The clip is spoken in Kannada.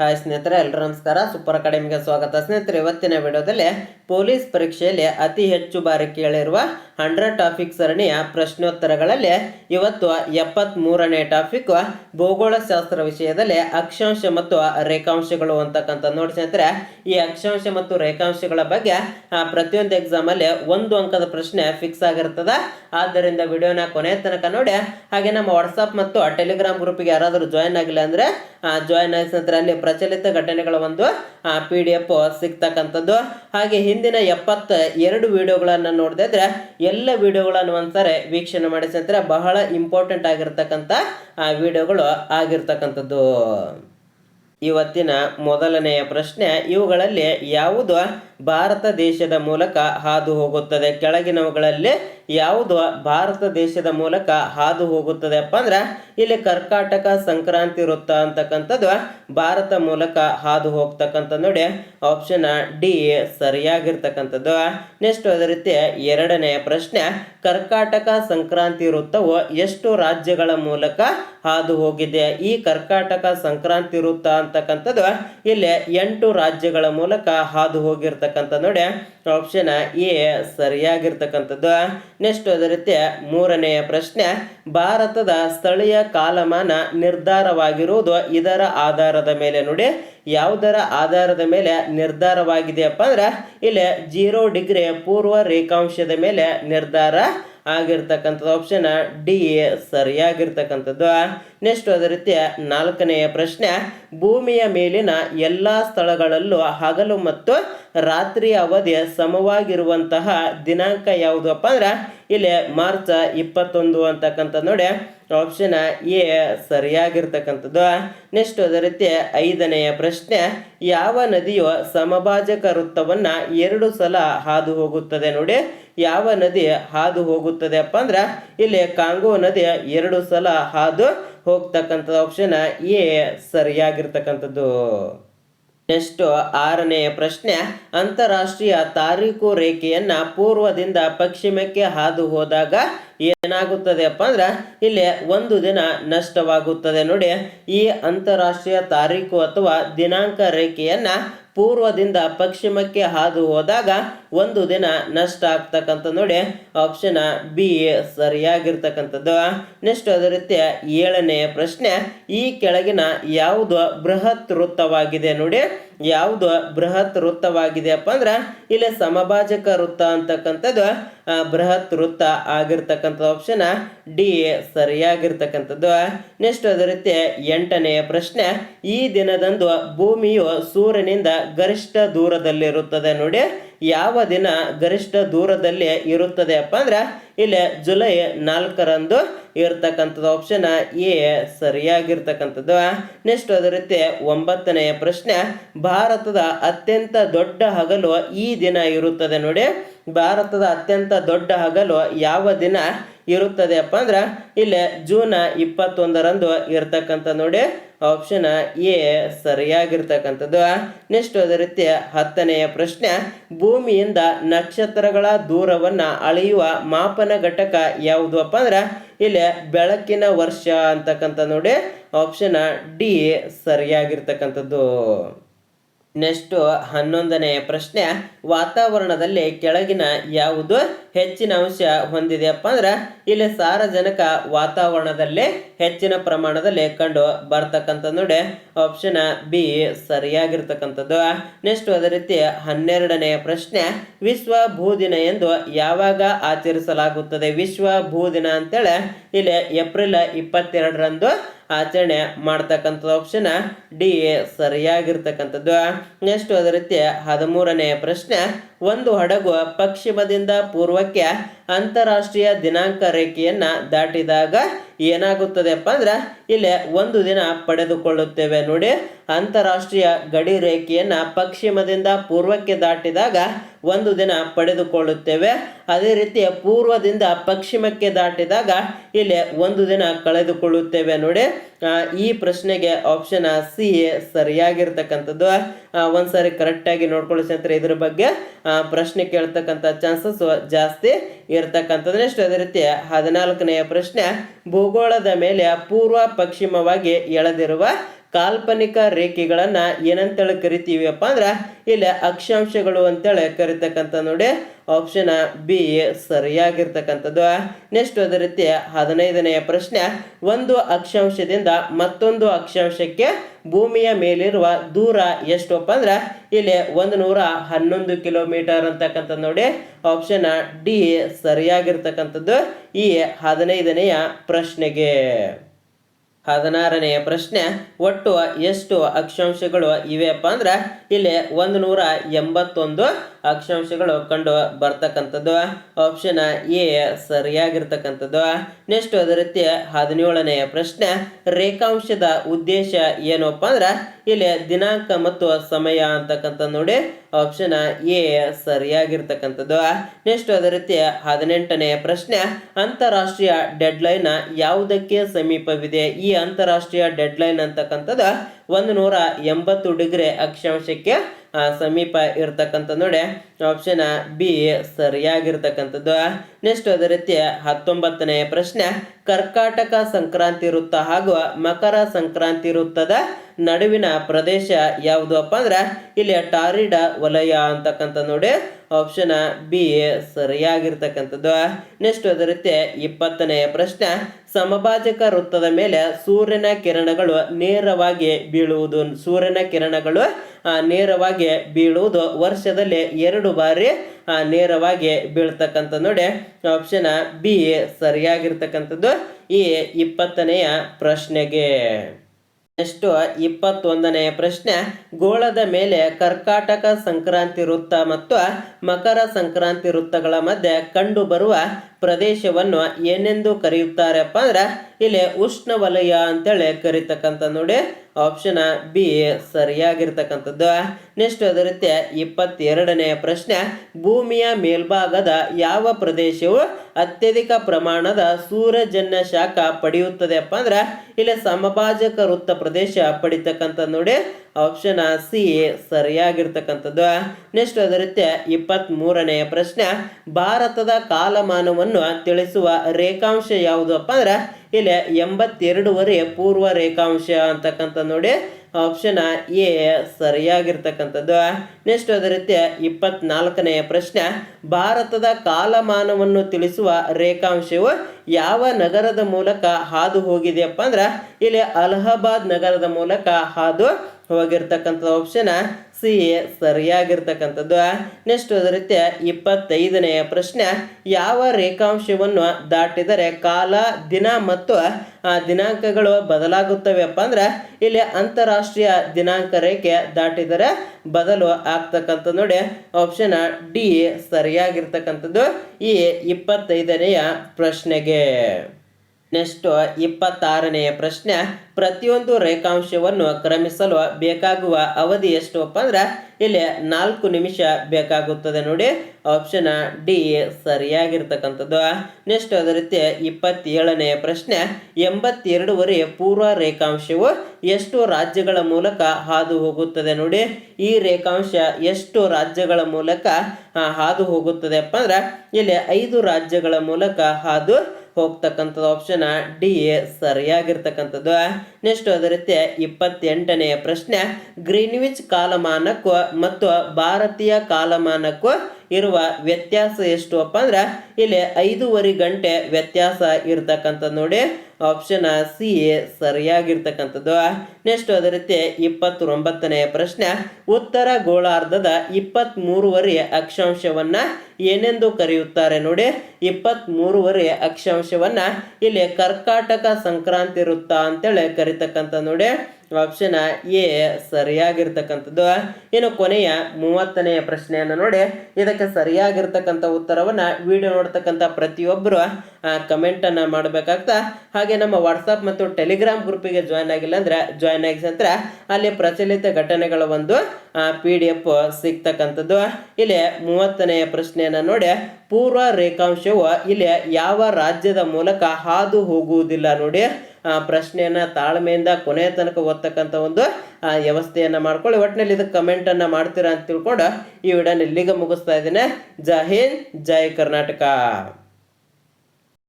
ಹಾಯ್ ಸ್ನೇಹಿತರೆ ಎಲ್ಲರೂ ನಮಸ್ಕಾರ. ಸೂಪರ್ ಅಕಾಡೆಮಿಗೆ ಸ್ವಾಗತ. ಸ್ನೇಹಿತರೆ, ಇವತ್ತಿನ ವಿಡಿಯೋದಲ್ಲಿ ಪೊಲೀಸ್ ಪರೀಕ್ಷೆಯಲ್ಲಿ ಅತಿ ಹೆಚ್ಚು ಬಾರಿ ಕೇಳಿರುವ ಹಂಡ್ರೆಡ್ ಟಾಪಿಕ್ ಸರಣಿಯ ಪ್ರಶ್ನೋತ್ತರಗಳಲ್ಲಿ ಇವತ್ತು ಎಪ್ಪತ್ತ್ ಮೂರನೇ ಟಾಪಿಕ್ ಭೂಗೋಳಶಾಸ್ತ್ರ ವಿಷಯದಲ್ಲಿ ಅಕ್ಷಾಂಶ ಮತ್ತು ರೇಖಾಂಶಗಳು ಅಂತಕ್ಕಂಥ ನೋಡಿ ಸ್ನೇಹಿತರೆ. ಈ ಅಕ್ಷಾಂಶ ಮತ್ತು ರೇಖಾಂಶಗಳ ಬಗ್ಗೆ ಪ್ರತಿಯೊಂದು ಎಕ್ಸಾಮ್ ಅಲ್ಲಿ ಒಂದು ಅಂಕದ ಪ್ರಶ್ನೆ ಫಿಕ್ಸ್ ಆಗಿರ್ತದೆ. ಆದ್ದರಿಂದ ವಿಡಿಯೋನ ಕೊನೆಯ ತನಕ ನೋಡಿ. ಹಾಗೆ ನಮ್ಮ ವಾಟ್ಸಪ್ ಮತ್ತು ಟೆಲಿಗ್ರಾಮ್ ಗ್ರೂಪಿಗೆ ಯಾರಾದರೂ ಜಾಯಿನ್ ಆಗಿಲ್ಲ ಅಂದ್ರೆ ಜಾಯಿನ್ ಆಗಿ ನಂತರ ಅಲ್ಲಿ ಪ್ರಚಲಿತ ಘಟನೆಗಳ ಒಂದು ಪಿ ಡಿ ಎಫ್ ಸಿಗ್ತಕ್ಕಂಥದ್ದು. ಹಾಗೆ ಹಿಂದಿನ ಎಪ್ಪತ್ತ ಎರಡು ವಿಡಿಯೋಗಳನ್ನು ನೋಡಿದ್ರೆ ಎಲ್ಲ ವಿಡಿಯೋಗಳನ್ನು ಒಂದ್ಸರಿ ವೀಕ್ಷಣೆ ಮಾಡಿ ಬಹಳ ಇಂಪಾರ್ಟೆಂಟ್ ಆಗಿರ್ತಕ್ಕಂಥ, ಆ, ವಿಡಿಯೋಗಳು ಆಗಿರ್ತಕ್ಕಂಥದ್ದು. ಇವತ್ತಿನ ಮೊದಲನೆಯ ಪ್ರಶ್ನೆ, ಇವುಗಳಲ್ಲಿ ಯಾವುದು ಭಾರತ ದೇಶದ ಮೂಲಕ ಹಾದು ಹೋಗುತ್ತದೆ. ಕೆಳಗಿನವುಗಳಲ್ಲಿ ಯಾವುದು ಭಾರತ ದೇಶದ ಮೂಲಕ ಹಾದು ಹೋಗುತ್ತದೆ ಅಪ್ಪ ಅಂದ್ರೆ ಇಲ್ಲಿ ಕರ್ಕಾಟಕ ಸಂಕ್ರಾಂತಿ ವೃತ್ತ ಅಂತಕ್ಕಂಥದ್ದು ಭಾರತ ಮೂಲಕ ಹಾದು ಹೋಗ್ತಕ್ಕಂಥ ನೋಡಿ ಆಪ್ಷನ್ ಡಿ ಸರಿಯಾಗಿರ್ತಕ್ಕಂಥದ್ದು. ನೆಕ್ಸ್ಟ್ ಅದೇ ರೀತಿ ಎರಡನೆಯ ಪ್ರಶ್ನೆ, ಕರ್ಕಾಟಕ ಸಂಕ್ರಾಂತಿ ವೃತ್ತವು ಎಷ್ಟು ರಾಜ್ಯಗಳ ಮೂಲಕ ಹಾದು ಹೋಗಿದೆ? ಈ ಕರ್ಕಾಟಕ ಸಂಕ್ರಾಂತಿ ವೃತ್ತ ಅಂತಕ್ಕಂಥದ್ದು ಇಲ್ಲಿ ಎಂಟು ರಾಜ್ಯಗಳ ಮೂಲಕ ಹಾದು ಹೋಗಿರ್ತಕ್ಕಂಥ ನೋಡಿ ಆಪ್ಷನ್ ಎ ಸರಿಯಾಗಿರ್ತಕ್ಕಂಥದ್ದು. ನೆಕ್ಸ್ಟ್ ಅದೇ ರೀತಿ ಮೂರನೆಯ ಪ್ರಶ್ನೆ, ಭಾರತದ ಸ್ಥಳೀಯ ಕಾಲಮಾನ ನಿರ್ಧಾರವಾಗಿರುವುದು ಇದರ ಆಧಾರದ ಮೇಲೆ ನೋಡಿ. ಯಾವುದರ ಆಧಾರದ ಮೇಲೆ ನಿರ್ಧಾರವಾಗಿದೆಯಪ್ಪ ಅಂದ್ರೆ, ಇಲ್ಲಿ ಜೀರೋ ಡಿಗ್ರಿ ಪೂರ್ವ ರೇಖಾಂಶದ ಮೇಲೆ ನಿರ್ಧಾರ ಆಗಿರ್ತಕ್ಕಂಥದ್ದು ಆಪ್ಷನ್ ಡಿ ಸರಿಯಾಗಿರ್ತಕ್ಕಂಥದ್ದು. ನೆಕ್ಸ್ಟ್ ಅದೇ ರೀತಿಯ ನಾಲ್ಕನೆಯ ಪ್ರಶ್ನೆ, ಭೂಮಿಯ ಮೇಲಿನ ಎಲ್ಲ ಸ್ಥಳಗಳಲ್ಲೂ ಹಗಲು ಮತ್ತು ರಾತ್ರಿ ಅವಧಿ ಸಮವಾಗಿರುವಂತಹ ದಿನಾಂಕ ಯಾವುದಪ್ಪ ಅಂದ್ರೆ, ಇಲ್ಲಿ ಮಾರ್ಚ್ ಇಪ್ಪತ್ತೊಂದು ಅಂತಕ್ಕಂಥ ನೋಡಿ. ಆಪ್ಷನ್ ಎ ಸರಿಯಾಗಿರ್ತಕ್ಕಂಥದ್ದು. ನೆಕ್ಸ್ಟ್ ಅದೇ ರೀತಿ ಐದನೆಯ ಪ್ರಶ್ನೆ, ಯಾವ ನದಿಯು ಸಮಭಾಜಕ ವೃತ್ತವನ್ನು ಎರಡು ಸಲ ಹಾದು ಹೋಗುತ್ತದೆ ನೋಡಿ. ಯಾವ ನದಿ ಹಾದು ಹೋಗುತ್ತದೆ ಅಪ್ಪ ಅಂದ್ರೆ, ಇಲ್ಲಿ ಕಾಂಗೋ ನದಿ ಎರಡು ಸಲ ಹಾದು ಹೋಗ್ತಕ್ಕಂಥದ್ದು ಆಪ್ಷನ್ ಎ ಸರಿಯಾಗಿರ್ತಕ್ಕಂಥದ್ದು. ನೆಕ್ಸ್ಟ್ ಆರನೆಯ ಪ್ರಶ್ನೆ, ಅಂತಾರಾಷ್ಟ್ರೀಯ ತಾರೀಕು ರೇಖೆಯನ್ನ ಪೂರ್ವದಿಂದ ಪಶ್ಚಿಮಕ್ಕೆ ಹಾದು ಹೋದಾಗ ಏನಾಗುತ್ತದೆ ಅಪ್ಪ ಅಂದ್ರೆ, ಇಲ್ಲಿ ಒಂದು ದಿನ ನಷ್ಟವಾಗುತ್ತದೆ. ನೋಡಿ, ಈ ಅಂತಾರಾಷ್ಟ್ರೀಯ ತಾರೀಕು ಅಥವಾ ದಿನಾಂಕ ರೇಖೆಯನ್ನ ಪೂರ್ವದಿಂದ ಪಶ್ಚಿಮಕ್ಕೆ ಹಾದು ಹೋದಾಗ ಒಂದು ದಿನ ನಷ್ಟ ಆಗ್ತಕ್ಕಂಥ ನೋಡಿ ಆಪ್ಷನ್ ಬಿ ಸರಿಯಾಗಿರ್ತಕ್ಕಂಥದ್ದು. ನೆಕ್ಸ್ಟ್ ಅದೇ ರೀತಿ ಏಳನೆಯ ಪ್ರಶ್ನೆ, ಈ ಕೆಳಗಿನ ಯಾವುದು ಬೃಹತ್ ವೃತ್ತವಾಗಿದೆ ನೋಡಿ. ಯಾವುದು ಬೃಹತ್ ವೃತ್ತವಾಗಿದೆಯಪ್ಪ ಅಂದ್ರೆ, ಇಲ್ಲಿ ಸಮಭಾಜಕ ವೃತ್ತ ಅಂತಕ್ಕಂಥದ್ದು ಬೃಹತ್ ವೃತ್ತ ಆಗಿರ್ತಕ್ಕಂಥ ಆಪ್ಷನ್ ಡಿ ಸರಿಯಾಗಿರ್ತಕ್ಕಂಥದ್ದು. ನೆಕ್ಸ್ಟ್ ಅದೇ ರೀತಿ ಎಂಟನೆಯ ಪ್ರಶ್ನೆ, ಈ ದಿನದಂದು ಭೂಮಿಯು ಸೂರ್ಯನಿಂದ ಗರಿಷ್ಠ ದೂರದಲ್ಲಿರುತ್ತದೆ ನೋಡಿ. ಯಾವ ದಿನ ಗರಿಷ್ಠ ದೂರದಲ್ಲಿ ಇರುತ್ತದೆ ಅಪ್ಪ ಅಂದ್ರೆ ಇಲ್ಲಿ ಜುಲೈ ನಾಲ್ಕರಂದು ಇರ್ತಕ್ಕಂಥದ್ದು ಆಪ್ಷನ್ ಎ ಸರಿಯಾಗಿರ್ತಕ್ಕಂಥದ್ದು. ನೆಕ್ಸ್ಟ್ ಅದೇ ರೀತಿ ಒಂಬತ್ತನೆಯ ಪ್ರಶ್ನೆ, ಭಾರತದ ಅತ್ಯಂತ ದೊಡ್ಡ ಹಗಲು ಈ ದಿನ ಇರುತ್ತದೆ ನೋಡಿ. ಭಾರತದ ಅತ್ಯಂತ ದೊಡ್ಡ ಹಗಲು ಯಾವ ದಿನ? ಇರುತ್ತದೆ. ಅಪ್ಪ ಅಂದ್ರೆ ಇಲ್ಲಿ ಜೂನ್ ಇಪ್ಪತ್ತೊಂದರಂದು ಇರ್ತಕ್ಕಂಥ ನೋಡಿ ಆಪ್ಷನ್ ಎ ಸರಿಯಾಗಿರ್ತಕ್ಕಂಥದ್ದು. ನೆಕ್ಸ್ಟ್ ಅದೇ ರೀತಿ ಹತ್ತನೆಯ ಪ್ರಶ್ನೆ, ಭೂಮಿಯಿಂದ ನಕ್ಷತ್ರಗಳ ದೂರವನ್ನ ಅಳೆಯುವ ಮಾಪನ ಘಟಕ ಯಾವುದು ಅಪ್ಪ ಅಂದ್ರೆ ಇಲ್ಲಿ ಬೆಳಕಿನ ವರ್ಷ ಅಂತಕ್ಕಂಥ ನೋಡಿ ಆಪ್ಷನ್ ಡಿ ಸರಿಯಾಗಿರ್ತಕ್ಕಂಥದ್ದು. ನೆಕ್ಸ್ಟ್ ಹನ್ನೊಂದನೆಯ ಪ್ರಶ್ನೆ, ವಾತಾವರಣದಲ್ಲಿ ಕೆಳಗಿನ ಯಾವುದು ಹೆಚ್ಚಿನ ಅಂಶ ಹೊಂದಿದೆಯಪ್ಪ ಅಂದ್ರೆ, ಇಲ್ಲಿ ಸಾರಜನಕ ವಾತಾವರಣದಲ್ಲಿ ಹೆಚ್ಚಿನ ಪ್ರಮಾಣದಲ್ಲಿ ಕಂಡು ಬರ್ತಕ್ಕಂಥ ನೋಡಿ. Option B ಸರಿಯಾಗಿರ್ತಕ್ಕಂಥದ್ದು. ನೆಕ್ಸ್ಟ್ ಅದೇ ರೀತಿ ಹನ್ನೆರಡನೆಯ ಪ್ರಶ್ನೆ, ವಿಶ್ವ ಭೂದಿನ ಎಂದು ಯಾವಾಗ ಆಚರಿಸಲಾಗುತ್ತದೆ? ವಿಶ್ವ ಭೂದಿನ ಅಂತೇಳಿ, ಇಲ್ಲಿ ಏಪ್ರಿಲ್ ಇಪ್ಪತ್ತೆರಡರಂದು ಆಚರಣೆ ಮಾಡ್ತಕ್ಕಂಥದ್ದು ಆಪ್ಷನ್ ಡಿ ಎ ಸರಿಯಾಗಿರ್ತಕ್ಕಂಥದ್ದು. ನೆಕ್ಸ್ಟ್ ಅದೇ ರೀತಿ ಹದಿಮೂರನೆಯ ಪ್ರಶ್ನೆ, ಒಂದು ಹಡಗು ಪಶ್ಚಿಮದಿಂದ ಪೂರ್ವಕ್ಕೆ ಅಂತಾರಾಷ್ಟ್ರೀಯ ದಿನಾಂಕ ರೇಖೆಯನ್ನ ದಾಟಿದಾಗ ಏನಾಗುತ್ತದೆಪ್ಪ ಅಂದ್ರೆ, ಇಲ್ಲಿ ಒಂದು ದಿನ ಪಡೆದುಕೊಳ್ಳುತ್ತೇವೆ ನೋಡಿ. ಅಂತಾರಾಷ್ಟ್ರೀಯ ಗಡಿ ರೇಖೆಯನ್ನು ಪಶ್ಚಿಮದಿಂದ ಪೂರ್ವಕ್ಕೆ ದಾಟಿದಾಗ ಒಂದು ದಿನ ಪಡೆದುಕೊಳ್ಳುತ್ತೇವೆ. ಅದೇ ರೀತಿ ಪೂರ್ವದಿಂದ ಪಶ್ಚಿಮಕ್ಕೆ ದಾಟಿದಾಗ ಇಲ್ಲಿ ಒಂದು ದಿನ ಕಳೆದುಕೊಳ್ಳುತ್ತೇವೆ ನೋಡಿ. ಈ ಪ್ರಶ್ನೆಗೆ ಆಪ್ಷನ್ ಸಿ ಸರಿಯಾಗಿರ್ತಕ್ಕಂಥದ್ದು. ಒಂದ್ಸರಿ ಕರೆಕ್ಟಾಗಿ ನೋಡ್ಕೊಳ್ಳಿ ಸ್ನೇಹಿತರೆ ಇದ್ರ ಬಗ್ಗೆ. ಪ್ರಶ್ನೆ ಕೇಳ್ತಕ್ಕಂಥ ಚಾನ್ಸಸ್ ಜಾಸ್ತಿ ಇರ್ತಕ್ಕಂಥದ್ದು. ನೆಕ್ಸ್ಟ್ ಅದೇ ರೀತಿ ಹದಿನಾಲ್ಕನೆಯ ಪ್ರಶ್ನೆ, ಭೂಗೋಳದ ಮೇಲೆ ಪೂರ್ವ ಪಶ್ಚಿಮವಾಗಿ ಎಳೆದಿರುವ ಕಾಲ್ಪನಿಕ ರೇಖೆಗಳನ್ನ ಏನಂತೇಳಿ ಕರಿತೀವಿಪ್ಪ ಅಂದ್ರೆ ಇಲ್ಲಿ ಅಕ್ಷಾಂಶಗಳು ಅಂತೇಳಿ ಕರಿತಕ್ಕಂಥ ನೋಡಿ. Option B ಸರಿಯಾಗಿರ್ತಕ್ಕಂಥದ್ದು. ನೆಕ್ಸ್ಟ್ ಅದೇ ರೀತಿ ಹದಿನೈದನೆಯ ಪ್ರಶ್ನೆ. ಒಂದು ಅಕ್ಷಾಂಶದಿಂದ ಮತ್ತೊಂದು ಅಕ್ಷಾಂಶಕ್ಕೆ ಭೂಮಿಯ ಮೇಲಿರುವ ದೂರ ಎಷ್ಟಪ್ಪ ಅಂದ್ರೆ ಇಲ್ಲಿ ಒಂದು ನೂರ ಹನ್ನೊಂದು ಕಿಲೋಮೀಟರ್ ಅಂತಕ್ಕಂಥದ್ದು ನೋಡಿ. ಆಪ್ಷನ್ ಡಿ ಸರಿಯಾಗಿರ್ತಕ್ಕಂಥದ್ದು. ಈ ಹದಿನೈದನೆಯ ಪ್ರಶ್ನೆಗೆ. ಹದಿನಾರನೆಯ ಪ್ರಶ್ನೆ ಒಟ್ಟು ಎಷ್ಟು ಅಕ್ಷಾಂಶಗಳು ಇವೆಯಪ್ಪ ಅಂದ್ರೆ ಇಲ್ಲಿ ಒಂದು ನೂರ ಎಂಬತ್ತೊಂದು ಅಕ್ಷಾಂಶಗಳು ಕಂಡು ಬರ್ತಕ್ಕಂಥದ್ದು. ಆಪ್ಷನ್ ಎ ಸರಿಯಾಗಿರ್ತಕ್ಕಂಥದ್ದು. ನೆಕ್ಸ್ಟ್ ಅದೇ ರೀತಿ ಹದಿನೇಳನೆಯ ಪ್ರಶ್ನೆ, ರೇಖಾಂಶದ ಉದ್ದೇಶ ಏನಪ್ಪ ಅಂದ್ರೆ, ಇಲ್ಲಿ ದಿನಾಂಕ ಮತ್ತು ಸಮಯ ಅಂತಕ್ಕಂಥ ನೋಡಿ. ಆಪ್ಷನ್ ಎ ಸರಿಯಾಗಿರ್ತಕ್ಕಂಥದ್ದು. ನೆಕ್ಸ್ಟ್ ಅದೇ ರೀತಿ ಹದಿನೆಂಟನೆಯ ಪ್ರಶ್ನೆ, ಅಂತಾರಾಷ್ಟ್ರೀಯ ಡೆಡ್ಲೈನ್ ಯಾವುದಕ್ಕೆ ಸಮೀಪವಿದೆ? ಈ ಅಂತಾರಾಷ್ಟ್ರೀಯ ಡೆಡ್ಲೈನ್ ಅಂತಕ್ಕಂಥದ್ದು ಒಂದು ನೂರ ಎಂಬತ್ತು ಡಿಗ್ರಿ ಅಕ್ಷಾಂಶಕ್ಕೆ ಸಮೀಪ ಇರತಕ್ಕಂಥ ನೋಡಿ. Option B ಸರಿಯಾಗಿರ್ತಕ್ಕಂಥದ್ದು. ನೆಕ್ಸ್ಟ್ ಅದೇ ರೀತಿ ಹತ್ತೊಂಬತ್ತನೆಯ ಪ್ರಶ್ನೆ. ಕರ್ಕಾಟಕ ಸಂಕ್ರಾಂತಿ ವೃತ್ತ ಹಾಗೂ ಮಕರ ಸಂಕ್ರಾಂತಿ ವೃತ್ತದ ನಡುವಿನ ಪ್ರದೇಶ ಯಾವುದು ಅಪ್ಪ ಅಂದ್ರೆ, ಇಲ್ಲಿ ಟಾರಿಡ ವಲಯ ಅಂತಕ್ಕಂಥ ನೋಡಿ. Option B ಸರಿಯಾಗಿರ್ತಕ್ಕಂಥದ್ದು. ನೆಕ್ಸ್ಟ್ ಅದೇ ರೀತಿ ಇಪ್ಪತ್ತನೆಯ ಪ್ರಶ್ನೆ. ಸಮಭಾಜಕ ವೃತ್ತದ ಮೇಲೆ ಸೂರ್ಯನ ಕಿರಣಗಳು ನೇರವಾಗಿ ಬೀಳುವುದು. ಸೂರ್ಯನ ಕಿರಣಗಳು ನೇರವಾಗಿ ಬೀಳುವುದು. ವರ್ಷದಲ್ಲಿ ಎರಡು ಬಾರಿ ನೇರವಾಗಿ ಬೀಳ್ತಕ್ಕಂಥ ನೋಡಿ. ಆಪ್ಷನ್ ಬಿ ಸರಿಯಾಗಿರ್ತಕ್ಕಂಥದ್ದು. ಈ ಇಪ್ಪತ್ತನೆಯ ಪ್ರಶ್ನೆಗೆ ನೆಕ್ಸ್ಟ್ ಇಪ್ಪತ್ತೊಂದನೆಯ ಪ್ರಶ್ನೆ, ಗೋಳದ ಮೇಲೆ ಕರ್ಕಾಟಕ ಸಂಕ್ರಾಂತಿ ವೃತ್ತ ಮತ್ತು ಮಕರ ಸಂಕ್ರಾಂತಿ ವೃತ್ತಗಳ ಮಧ್ಯೆ ಕಂಡುಬರುವ ಪ್ರದೇಶವನ್ನು ಏನೆಂದು ಕರೆಯುತ್ತಾರಪ್ಪ ಅಂದ್ರೆ, ಇಲ್ಲಿ ಉಷ್ಣವಲಯ ಅಂತೇಳಿ ಕರೀತಕ್ಕಂಥ ನೋಡಿ. Option B ಸರಿಯಾಗಿರ್ತಕ್ಕಂಥದ್ದು. ನೆಕ್ಸ್ಟ್ ಅದೇ ರೀತಿ ಇಪ್ಪತ್ತೆರಡನೆಯ ಪ್ರಶ್ನೆ. ಭೂಮಿಯ ಮೇಲ್ಭಾಗದ ಯಾವ ಪ್ರದೇಶವು ಅತ್ಯಧಿಕ ಪ್ರಮಾಣದ ಸೂರ್ಯಜನ್ಯ ಶಾಖ ಪಡೆಯುತ್ತದೆಪ್ಪ ಅಂದ್ರೆ ಇಲ್ಲಿ ಸಮಭಾಜಕ ವೃತ್ತ ಪ್ರದೇಶ ಪಡಿತಕ್ಕಂಥ ನೋಡಿ. ಆಪ್ಷನ್ ಸಿ ಸರಿಯಾಗಿರ್ತಕ್ಕಂಥದ್ದು. ನೆಕ್ಸ್ಟ್ ಅದೇ ರೀತಿ ಇಪ್ಪತ್ತ್ ಮೂರನೆಯ ಪ್ರಶ್ನೆ. ಭಾರತದ ಕಾಲಮಾನವನ್ನು ತಿಳಿಸುವ ರೇಖಾಂಶ ಯಾವುದಪ್ಪ ಅಂದ್ರೆ ಇಲ್ಲಿ ಎಂಬತ್ತೆರಡುವರೆ ಪೂರ್ವ ರೇಖಾಂಶ ಅಂತಕ್ಕಂಥ ನೋಡಿ ಆಪ್ಷನ್ ಎ ಸರಿಯಾಗಿರ್ತಕ್ಕಂಥದ್ದು. ನೆಕ್ಸ್ಟ್ ಅದೇ ರೀತಿ ಇಪ್ಪತ್ನಾಲ್ಕನೆಯ ಪ್ರಶ್ನೆ, ಭಾರತದ ಕಾಲಮಾನವನ್ನು ತಿಳಿಸುವ ರೇಖಾಂಶವು ಯಾವ ನಗರದ ಮೂಲಕ ಹಾದು ಹೋಗಿದೆಯಪ್ಪ ಅಂದ್ರೆ, ಇಲ್ಲಿ ಅಲಹಾಬಾದ್ ನಗರದ ಮೂಲಕ ಹಾದು ಹೋಗಿರ್ತಕ್ಕಂಥ ಆಪ್ಷನ್ ಸಿ ಸರಿಯಾಗಿರ್ತಕ್ಕಂಥದ್ದು ನೆಕ್ಸ್ಟ್ ಅದೇ ರೀತಿ ಇಪ್ಪತ್ತೈದನೆಯ ಪ್ರಶ್ನೆ, ಯಾವ ರೇಖಾಂಶವನ್ನು ದಾಟಿದರೆ ಕಾಲ, ದಿನ ಮತ್ತು ದಿನಾಂಕಗಳು ಬದಲಾಗುತ್ತವೆಪ್ಪ ಅಂದ್ರೆ, ಇಲ್ಲಿ ಅಂತಾರಾಷ್ಟ್ರೀಯ ದಿನಾಂಕ ರೇಖೆ ದಾಟಿದರೆ ಬದಲು ಆಗ್ತಕ್ಕಂಥ ನೋಡಿ. ಆಪ್ಷನ್ ಡಿ ಸರಿಯಾಗಿರ್ತಕ್ಕಂಥದ್ದು ಈ ಇಪ್ಪತ್ತೈದನೆಯ ಪ್ರಶ್ನೆಗೆ. ನೆಕ್ಸ್ಟ್ ಇಪ್ಪತ್ತಾರನೆಯ ಪ್ರಶ್ನೆ, ಪ್ರತಿಯೊಂದು ರೇಖಾಂಶವನ್ನು ಕ್ರಮಿಸಲು ಬೇಕಾಗುವ ಅವಧಿ ಎಷ್ಟಪ್ಪ ಅಂದ್ರೆ, ಇಲ್ಲಿ ನಾಲ್ಕು ನಿಮಿಷ ಬೇಕಾಗುತ್ತದೆ ನೋಡಿ. ಆಪ್ಷನ್ ಡಿ ಸರಿಯಾಗಿರ್ತಕ್ಕಂಥದ್ದು. ನೆಕ್ಸ್ಟ್ ಅದೇ ರೀತಿ ಇಪ್ಪತ್ತೇಳನೆಯ ಪ್ರಶ್ನೆ, ಎಂಬತ್ತೆರಡುವರೆ ಪೂರ್ವ ರೇಖಾಂಶವು ಎಷ್ಟು ರಾಜ್ಯಗಳ ಮೂಲಕ ಹಾದು ಹೋಗುತ್ತದೆ ನೋಡಿ. ಈ ರೇಖಾಂಶ ಎಷ್ಟು ರಾಜ್ಯಗಳ ಮೂಲಕ ಹಾದು ಹೋಗುತ್ತದೆಪ್ಪ ಅಂದ್ರೆ, ಇಲ್ಲಿ ಐದು ರಾಜ್ಯಗಳ ಮೂಲಕ ಹಾದು ಹೋಗ್ತಕ್ಕಂಥದ್ದು ಆಪ್ಷನ್ ಡಿ ಸರಿಯಾಗಿರ್ತಕ್ಕಂಥದ್ದು. ನೆಕ್ಸ್ಟ್ ಅದೇ ರೀತಿ ಇಪ್ಪತ್ತೆಂಟನೆಯ ಪ್ರಶ್ನೆ. ಗ್ರೀನ್ವಿಚ್ ಕಾಲಮಾನಕ್ಕೂ ಮತ್ತು ಭಾರತೀಯ ಕಾಲಮಾನಕ್ಕೂ ಇರುವ ವ್ಯತ್ಯಾಸ ಎಷ್ಟು ಅಪ್ಪ ಅಂದ್ರೆ ಇಲ್ಲಿ ಐದೂವರೆ ಗಂಟೆ ವ್ಯತ್ಯಾಸ ಇರ್ತಕ್ಕಂಥದ್ದು ನೋಡಿ ಆಪ್ಷನ್ ಸಿ ಸರಿಯಾಗಿರ್ತಕ್ಕಂಥದ್ದು. ನೆಕ್ಸ್ಟ್ ಅದೇ ರೀತಿ ಇಪ್ಪತ್ತೊಂಬತ್ತನೆಯ ಪ್ರಶ್ನೆ, ಉತ್ತರ ಗೋಳಾರ್ಧದ ಇಪ್ಪತ್ತ್ ಮೂರುವರೆ ಅಕ್ಷಾಂಶವನ್ನ ಏನೆಂದು ಕರೆಯುತ್ತಾರೆ ನೋಡಿ. ಇಪ್ಪತ್ತ್ ಮೂರುವರೆ ಅಕ್ಷಾಂಶವನ್ನ ಇಲ್ಲಿ ಕರ್ಕಾಟಕ ಸಂಕ್ರಾಂತಿ ವೃತ್ತ ಅಂತೇಳಿ ಕರಿತಕ್ಕಂಥ ನೋಡಿ. ಆಪ್ಷನ್ ಎ ಸರಿಯಾಗಿರ್ತಕ್ಕಂಥದ್ದು. ಏನು ಕೊನೆಯ ಮೂವತ್ತನೆಯ ಪ್ರಶ್ನೆಯನ್ನು ನೋಡಿ. ಇದಕ್ಕೆ ಸರಿಯಾಗಿರ್ತಕ್ಕಂಥ ಉತ್ತರವನ್ನು ವಿಡಿಯೋ ನೋಡ್ತಕ್ಕಂಥ ಪ್ರತಿಯೊಬ್ಬರು ಕಮೆಂಟನ್ನು ಮಾಡಬೇಕಾಗ್ತಾ. ಹಾಗೆ ನಮ್ಮ ವಾಟ್ಸಪ್ ಮತ್ತು ಟೆಲಿಗ್ರಾಮ್ ಗ್ರೂಪಿಗೆ ಜಾಯ್ನ್ ಆಗಿಲ್ಲ ಅಂದರೆ ಜಾಯ್ನ್ ಆಗಿ ನಂತರ ಅಲ್ಲಿ ಪ್ರಚಲಿತ ಘಟನೆಗಳ ಒಂದು ಪಿ ಡಿ ಎಫ್ ಸಿಗ್ತಕ್ಕಂಥದ್ದು. ಇಲ್ಲಿ ಮೂವತ್ತನೆಯ ಪ್ರಶ್ನೆಯನ್ನು ನೋಡಿ. ಪೂರ್ವ ರೇಖಾಂಶವು ಇಲ್ಲಿ ಯಾವ ರಾಜ್ಯದ ಮೂಲಕ ಹಾದು ಹೋಗುವುದಿಲ್ಲ ನೋಡಿ. ಪ್ರಶ್ನೆಯನ್ನ ತಾಳ್ಮೆಯಿಂದ ಕೊನೆಯ ತನಕ ಓದ್ತಕ್ಕಂಥ ಒಂದು ವ್ಯವಸ್ಥೆಯನ್ನ ಮಾಡ್ಕೊಳ್ಳಿ. ಒಟ್ಟಿನಲ್ಲಿ ಇದಕ್ಕೆ ಕಮೆಂಟ್ ಅನ್ನ ಮಾಡ್ತೀರಾ ಅಂತ ತಿಳ್ಕೊಂಡು ಈ ವಿಡಿಯೋನ ಇಲ್ಲಿಗೆ ಮುಗಿಸ್ತಾ ಇದ್ದೇನೆ. ಜೈ ಹಿಂದ್, ಜೈ ಕರ್ನಾಟಕ.